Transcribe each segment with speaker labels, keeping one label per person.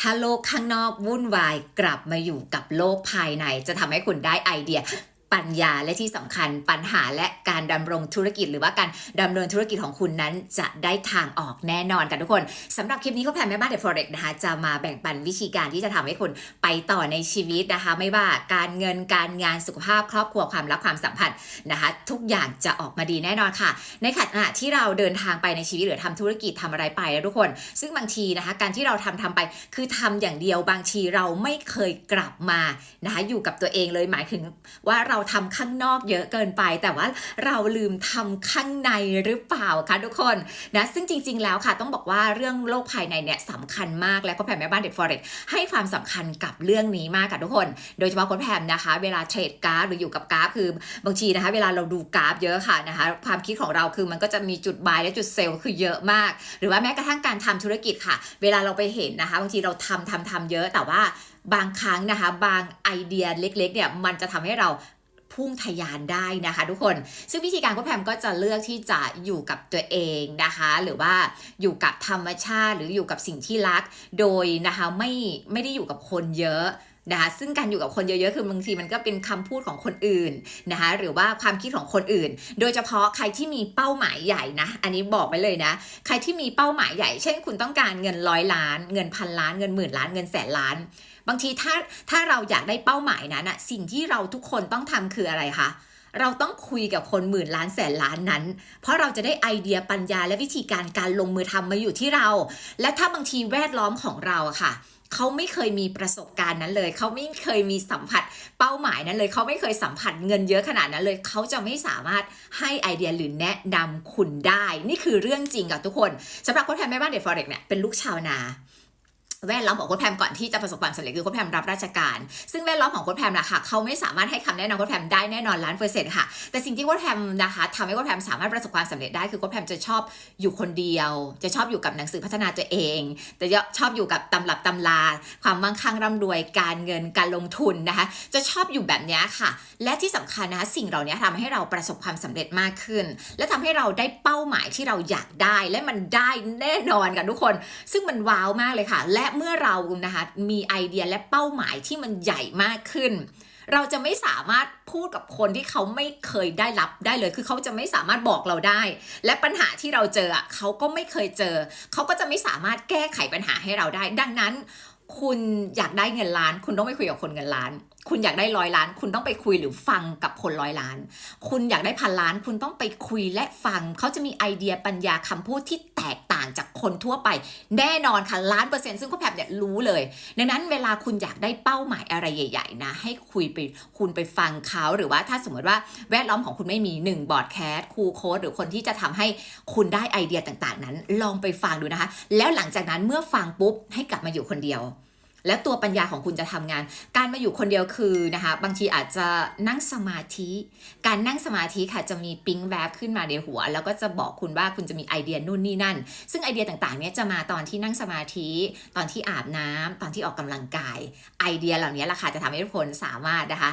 Speaker 1: ถ้าโลกข้างนอกวุ่นวายกลับมาอยู่กับโลกภายใน จะทำให้คุณได้ไอเดีย ปัญญาและที่สำคัญปัญหาและการดำรงธุรกิจ หรือว่าการดำเนินธุรกิจของคุณนั้นจะได้ทางออกแน่นอนกันทุกคนสำหรับคลิปนี้ก็แพนแม่บ้านเดอะฟอเร็กนะคะจะมาแบ่งปันวิธีการที่จะทำให้คุณไปต่อในชีวิตนะคะ ไม่ว่าการเงินการงานสุขภาพครอบครัวความรักความสัมพันธ์นะคะทุกอย่างจะออกมาดีแน่นอนค่ะ ในขณะที่เราเดินทางไปในชีวิตหรือทำธุรกิจทำอะไรไปนะทุกคน ซึ่งบางทีนะคะการที่เราทำทำไปคือทำอย่างเดียวบางทีเราไม่เคยกลับมานะคะอยู่กับตัวเองเลยหมายถึงว่าเราทำข้างนอกเยอะเกินไป แต่ว่าเราลืมทำข้างในหรือเปล่าคะทุกคนนะซึ่งจริง ๆ แล้วค่ะต้องบอกว่าเรื่องโลกภายในเนี่ยสำคัญมากและก็แพมแม่บ้านเด็กฟอเร็กให้ความสำคัญกับเรื่องนี้มากค่ะทุกคน โดยเฉพาะคนแพมนะคะ เวลาเทรดกราฟหรืออยู่กับกราฟคือบางทีนะคะ เวลาเราดูกราฟเยอะค่ะนะคะ ความคิดของเราคือมันก็จะมีจุดบายและจุดเซลล์คือเยอะมาก หรือว่าแม้กระทั่งการทำธุรกิจค่ะ เวลาเราไปเห็นนะคะบางทีเราทำทำทำเยอะแต่ว่าบางครั้งนะคะ บางไอเดียเล็กๆเนี่ยมันจะทำให้เรา พุ่งทะยานได้นะคะ ทุกคน ซึ่งวิธีการก็แพมก็จะเลือกที่จะอยู่กับตัวเองนะคะ หรือว่าอยู่กับธรรมชาติหรืออยู่กับสิ่งที่รัก โดยนะคะไม่ไม่ได้อยู่กับคนเยอะ นะคะซึ่งการอยู่กับคนเยอะๆคือบางทีมันก็เป็นคำพูดของคนอื่นนะคะหรือว่าความคิดของคนอื่น โดยเฉพาะใครที่มีเป้าหมายใหญ่นะ อันนี้บอกไว้เลยนะ ใครที่มีเป้าหมายใหญ่ เช่น คุณต้องการเงินร้อยล้าน เงินพันล้านเงินหมื่นล้านเงินแสนล้าน บางทีถ้าถ้าเราอยากได้เป้าหมายนั้นอะสิ่งที่เราทุกคนต้องทำคืออะไรคะเราต้องคุยกับคนหมื่นล้านแสนล้านนั้น เพราะเราจะได้ไอเดียปัญญาและวิธีการการลงมือทำมาอยู่ที่เรา และถ้าบางทีแวดล้อมของเราอะค่ะ เขาไม่เคยมีประสบการณ์นั้นเลย เขาไม่เคยมีสัมผัสเป้าหมายนั้นเลย เขาไม่เคยสัมผัสเงินเยอะขนาดนั้นเลย เขาจะไม่สามารถให้ไอเดียหรือแนะนำคุณได้ นี่คือเรื่องจริงกับทุกคนสำหรับคนแทนแม่บ้านเด็กฟอเร็กเนี่ยเป็นลูกชาวนา แวดล้อมของโค้ชแพมก่อนที่จะประสบความสำเร็จคือโค้ชแพมรับราชการ ซึ่งแวดล้อมของโค้ชแพมนะคะเขาไม่สามารถให้คำแนะนำโค้ชแพมได้แน่นอนล้านเปอร์เซ็นต์ค่ะ แต่สิ่งที่โค้ชแพมนะคะทำให้โค้ชแพมสามารถประสบความสำเร็จได้คือโค้ชแพมจะชอบอยู่คนเดียว จะชอบอยู่กับหนังสือพัฒนาตัวเอง แต่จะชอบอยู่กับตำรับตำรา ความมั่งคั่งร่ำรวยการเงินการลงทุนนะคะ จะชอบอยู่แบบนี้ค่ะ และที่สำคัญนะคะสิ่งเหล่านี้ทำให้เราประสบความสำเร็จมากขึ้น และทำให้เราได้เป้าหมายที่เราอยากได้ และมันได้แน่นอนกันทุกคน ซึ่งมันว้าวมากเลยค่ะ และเมื่อเรานะคะมีไอเดียและเป้าหมายที่มันใหญ่มากขึ้น เราจะไม่สามารถพูดกับคนที่เขาไม่เคยได้รับได้เลย คือเขาจะไม่สามารถบอกเราได้ และปัญหาที่เราเจออะเขาก็ไม่เคยเจอ เขาก็จะไม่สามารถแก้ไขปัญหาให้เราได้ ดังนั้น คุณอยากได้เงินล้าน คุณต้องไปคุยกับคนเงินล้านคุณอยากได้ร้อยล้าน คุณต้องไปคุยหรือฟังกับคนร้อยล้าน คุณอยากได้พันล้าน คุณต้องไปคุยและฟัง เขาจะมีไอเดียปัญญาคำพูดที่ กต่างจากคนทั่วไป แน่นอนค่ะล้านเปอร์เซ็นต์ซึ่งคุณแพบเนี่ยรู้เลย ดังนั้นเวลาคุณอยากได้เป้าหมายอะไรใหญ่ ๆ นะ ให้คุยไปคุณไปฟังเขาหรือว่าถ้าสมมติว่าแวดล้อมของคุณไม่มีหนึ่งบอร์ดแคสครูโค้ดหรือคนที่จะทำให้คุณได้ไอเดียต่างๆ นั้น ลองไปฟังดูนะคะ แล้วหลังจากนั้นเมื่อฟังปุ๊บให้กลับมาอยู่คนเดียว แล้วตัวปัญญาของคุณจะทำงาน การมาอยู่คนเดียวคือนะคะ บางทีอาจจะนั่งสมาธิ การนั่งสมาธิค่ะจะมีปิ๊งแวบขึ้นมาในหัว แล้วก็จะบอกคุณว่าคุณจะมีไอเดียนู่นนี่นั่น ซึ่งไอเดียต่างๆเนี้ยจะมาตอนที่นั่งสมาธิ ตอนที่อาบน้ำตอนที่ออกกำลังกาย ไอเดียเหล่านี้แหละค่ะจะทำให้ทุกคนสามารถนะคะ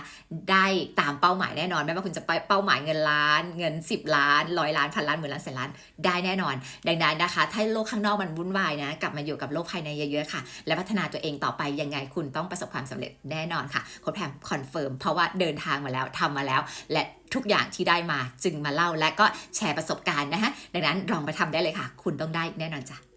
Speaker 1: ได้ตามเป้าหมายแน่นอนไม่ว่าคุณจะไปเป้าหมายเงินล้าน เงิน 10 ล้านร้อยล้านพันล้านหมื่นล้านแสนล้านได้แน่นอน ดังนั้นนะคะ ถ้าโลกข้างนอกมันวุ่นวายนะกลับมาอยู่กับโลกภายในเยอะๆค่ะ และพัฒนาตัวเองต่อไปยังไงคุณต้องประสบความสำเร็จแน่นอนค่ะโค้ดแพมคอนเฟิร์มเพราะว่าเดินทางมาแล้วทำมาแล้ว และทุกอย่างที่ได้มาจึงมาเล่าและก็แชร์ประสบการณ์นะคะดังนั้นลองไปทำได้เลยค่ะ คุณต้องได้แน่นอนจ้ะ